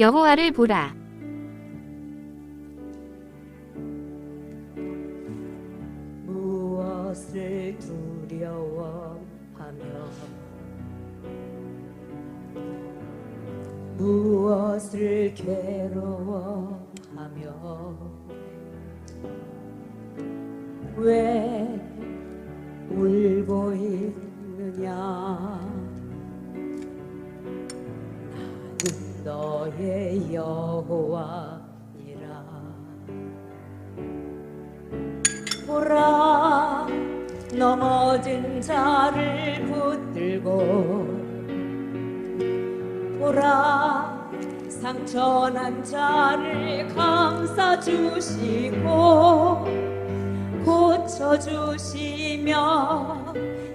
여호와를 보라. 무엇을 두려워하며? 무엇을 괴로워하며? 왜 울고 있느냐 너의 여호와이라. 보라 넘어진 자를 붙들고. 보라 상처난 자를 감싸주시고 고쳐주시며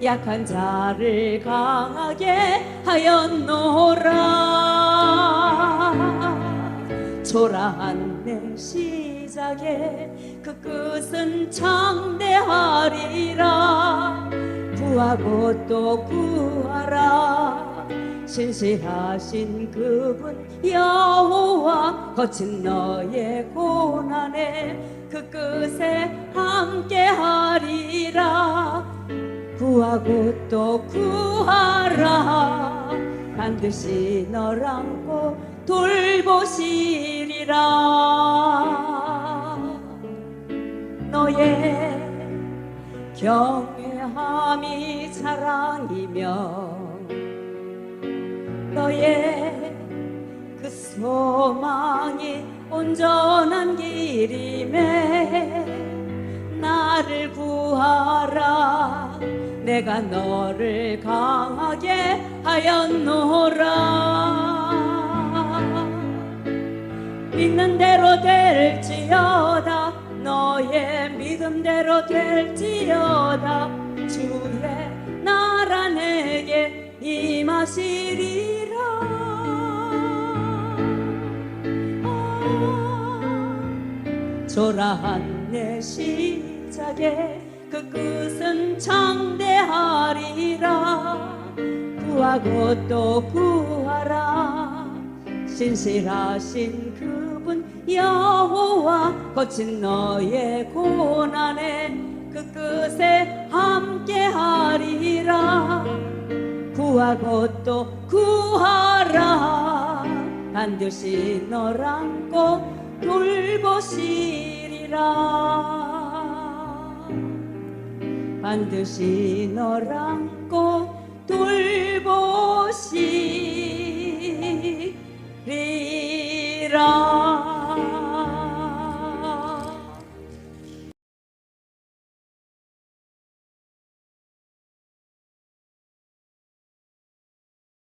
약한 자를 강하게 하였노라. 초라한 내 시작에 그 끝은 창대하리라. 구하고 또 구하라. 신실하신 그분 여호와 거친 너의 고난에 그 끝에 함께하리라 구하고 또 구하라. 반드시 널 안고 돌보시리라. 너의 경외함이 자랑이며 너의 그 소망이 온전한 길임에 나를 구하라 내가 너를 강하게 하였노라. 믿는 대로 될지어다 너의 믿음대로 될지어다. 주의 나라 내게 임하시리라. 아, 초라한 내 시작에 그 끝은 창대하리라. 구하고 또 구하라. 신실하신 그분 여호와 거친 너의 고난에 그 끝에 함께하리라. 구하고 또 구하라. 반드시 널 안고 돌보시리라 반드시 널 안고 돌보시리라